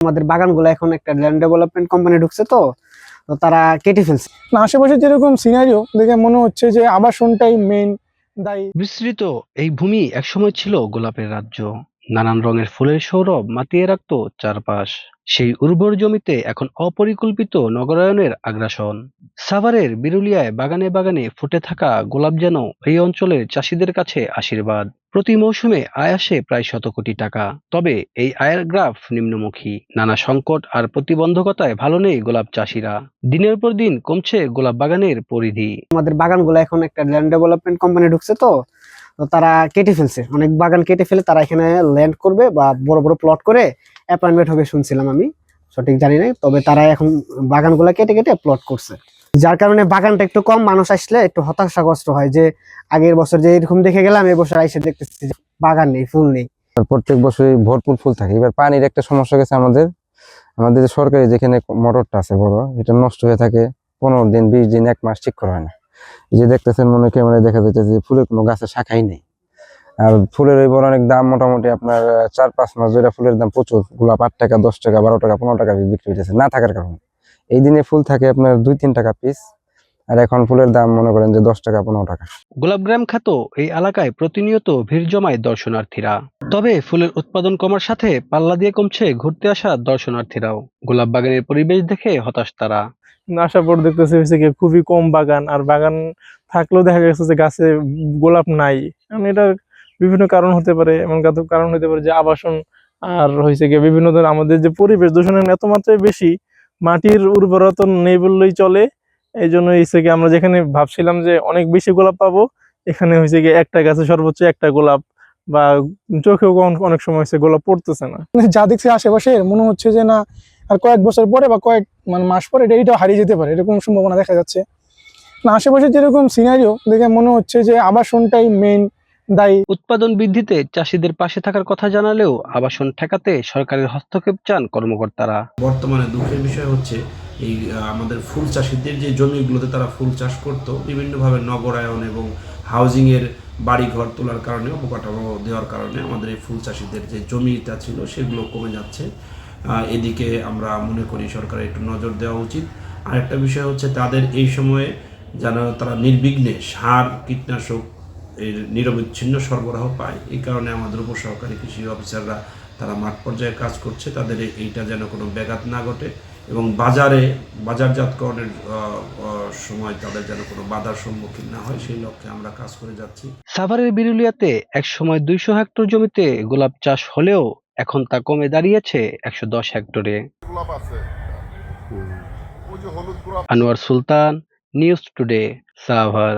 আমাদের বাগানগুলো এখন একটা ল্যান্ড ডেভেলপমেন্ট কোম্পানি ঢুকছে তো তো তারা কেটে ফেলছে। আশেপাশে যেরকম সিনারিও দেখে মনে হচ্ছে যে আবাসনটাই মেইন দায়ী। বিস্তৃত এই ভূমি একসময় ছিল গোলাপের রাজ্য। নানান রঙের ফুলের সৌরভ মাতিয়ে রাখতো চারপাশ। সেই উর্বর জমিতে এখন অপরিকল্পিত নগরায়নের আগ্রাসন। সাভারের বিরুলিয়ায় বাগানে বাগানে ফুটে থাকা গোলাপ যেন এই অঞ্চলের চাষিদের কাছে আশীর্বাদ। প্রতি মৌসুমে আয় আসে প্রায় শত কোটি টাকা। তবে এই আয়ের গ্রাফ নিম্নমুখী। নানা সংকট আর প্রতিবন্ধকতায় ভালো নেই গোলাপ চাষিরা। দিনের পর দিন কমছে গোলাপ বাগানের পরিধি। আমাদের বাগানগুলো এখন একটা ল্যান্ড ডেভেলপমেন্ট কোম্পানি ঢুকছে তো তারা কেটে ফেলছে। অনেক বাগান কেটে ফেলে তারা এখানে ল্যান্ড করবে বা বড় বড় প্লট করে অ্যাপয়েন্টমেন্ট হবে শুনছিলাম আমি। সঠিক জানি না তবে তারা এখন বাগানগুলো কেটে কেটে প্লট করছে। যার কারণে বাগানটা একটু কম মানুষ আসলে একটু হতাশাগ্রস্ত হয় যে, আগের বছর যে এরকম দেখে গেলাম এই বছর এসে দেখতেছি বাগান নেই, ফুল নেই। প্রত্যেক বছরই ভরপুর ফুল থাকে। এবার পানির একটা সমস্যা গেছে আমাদের। আমাদের সরকারি যেখানে মোটরটা আছে বড়, এটা নষ্ট হয়ে থাকে। পনেরো দিন, বিশ দিন, এক মাস ঠিক করা হয় না। যে দেখতেছেন মনে ক্যামেরায় দেখা যাচ্ছে যে ফুলের কোনো গাছের শাখাই নেই। আর ফুলের এবার অনেক দাম মোটামুটি আপনার চার পাঁচ মাস ধরে ফুলের দাম প্রচুর। গোলাপ আট টাকা দশ টাকা বারো টাকা পনেরো টাকা বিক্রি হইতেছে না থাকার কারণে। এই দিনে ফুল থাকে আপনার দুই তিন টাকা পিস আর এখন ফুলের দাম মনে করেন যে দশ টাকা পনেরো টাকা। গোলাপগ্রাম খ্যাত এই এলাকায় প্রতিনিয়ত ভিড় জমায় দর্শনার্থীরা। তবে ফুলের উৎপাদন কমার সাথে পাল্লা দিয়ে কমছে ঘুরতে আসা দর্শনার্থীরাও। গোলাপ বাগানের পরিবেশ দেখে হতাশ তারা। আসার পর দেখতেছি হয়েছে কি খুবই কম বাগান আর বাগান থাকলেও দেখা গেছে যে গাছে গোলাপ নাই। এটার বিভিন্ন কারণ হতে পারে, এমন কারণ হতে পারে যে আবাসন আর হয়েছে গিয়ে বিভিন্ন ধরনের আমাদের যে পরিবেশ দূষণের এত মাত্রায় বেশি, মাটির উর্বরতা নেই বললেই চলে। এই জন্য হয়েছে কি আমরা যেখানে ভাবছিলাম যে অনেক বেশি গোলাপ পাবো, এখানে হয়েছে গিয়ে একটা গাছে সর্বোচ্চ একটা গোলাপ বা চোখেও অনেক সময় হয়েছে গোলাপ পড়তেছে না। যা দেখছি আশেপাশে, মনে হচ্ছে যে না, আর কয়েক বছর পরে বা কয়েক মানে মাস পরে এটা এইটাও হারিয়ে যেতে পারে এরকম সম্ভাবনা দেখা যাচ্ছে। না, আশেপাশে যেরকম সিনারিও দেখে মনে হচ্ছে যে আবাসনটাই মেইন দায়ী। উৎপাদন বৃদ্ধিতে চাষিদের পাশে থাকার কথা জানালেও আবাসন ঠেকাতে সরকারের হস্তক্ষেপ চান কর্মকর্তারা। বর্তমানে দুঃখের বিষয় হচ্ছে এই আমাদের ফুল চাষিদের যে জমিগুলোতে তারা ফুল চাষ করত বিভিন্নভাবে নগরায়ন এবং হাউজিংয়ের বাড়িঘর তোলার কারণে অবকাঠামো দেওয়ার কারণে আমাদের এই ফুল চাষিদের যে জমিটা ছিল সেগুলো কমে যাচ্ছে। আহ, এদিকে আমরা মনে করি সরকারের একটু নজর দেওয়া উচিত। আরেকটা বিষয় হচ্ছে তাদের এই সময়ে যেন তারা নির্বিঘ্নে সার কীটনাশক এর নিরবিচ্ছিন্ন সরবরাহ পায়। এই কারণে আমাদের উপসহকারী কৃষি অফিসাররা তারা মাঠ পর্যায়ে কাজ করছে। তাদের এইটা যেন কোনো ব্যাঘাত না ঘটে এবং বাজারে বাজারজাতকরণের সময় তাদের যেন কোনো বাধার সম্মুখীন না হয় সেই লক্ষ্যে আমরা কাজ করে যাচ্ছি। সাভারের বিরুলিয়াতে একসময় দুইশো হেক্টর জমিতে গোলাপ চাষ হলেও এখন তা কমে দাঁড়িয়েছে একশো দশ হেক্টরে। Anwar Sultan news today Savar.